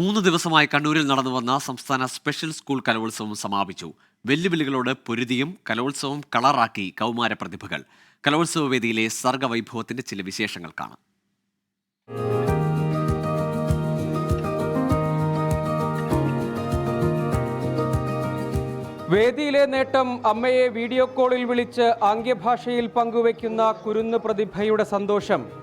മൂന്ന് ദിവസമായി കണ്ണൂരിൽ നടന്നു വന്ന സംസ്ഥാന സ്പെഷ്യൽ സ്കൂൾ കലോത്സവം സമാപിച്ചു. വെല്ലുവിളികളോട് പൊരുതിയും കലോത്സവം കളറാക്കി കൗമാര പ്രതിഭകൾ. കലോത്സവ വേദിയിലെ സർഗവൈഭവത്തിന്റെ ചില വിശേഷങ്ങൾ കാണാം. വേദിയിലെ നേട്ടം അമ്മയെ വീഡിയോ കോളിൽ വിളിച്ച് ആംഗ്യഭാഷയിൽ പങ്കുവയ്ക്കുന്ന കുരുന്ന് പ്രതിഭയുടെ സന്തോഷം.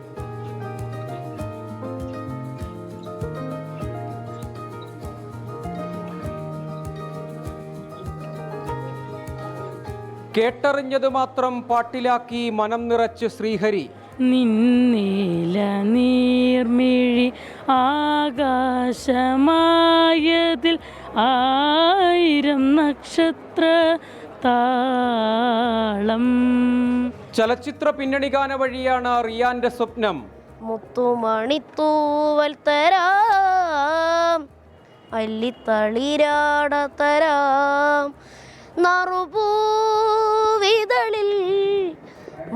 കേട്ടറിഞ്ഞത് മാത്രം പാട്ടിലാക്കി മനം നിറച്ച് ശ്രീഹരി. നിന്നീല നീർമിഴി ആകാശമായതിൽ ആയിരം നക്ഷത്ര താളം. ചലച്ചിത്ര പിന്നണി ഗാന വഴിയാണ് റിയാന്റെ സ്വപ്നം. മുത്തുമണിത്തൂവൽ തരാം. അല്ലിത്തളിരാട തരാം. നറുപൂവിതളിൽ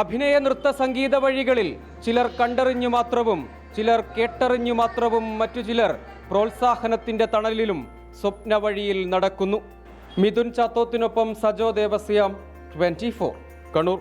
അഭിനയ നൃത്ത സംഗീത വഴികളിൽ ചിലർ കണ്ടറിഞ്ഞു മാത്രവും ചിലർ കേട്ടറിഞ്ഞു മാത്രവും മറ്റു ചിലർ പ്രോത്സാഹനത്തിന്റെ തണലിലും സ്വപ്ന വഴിയിൽ നടക്കുന്നു. മിഥുൻ ചാത്തോത്തിനൊപ്പം സജോ ദേവസ്യാം ട്വന്റി കണ്ണൂർ.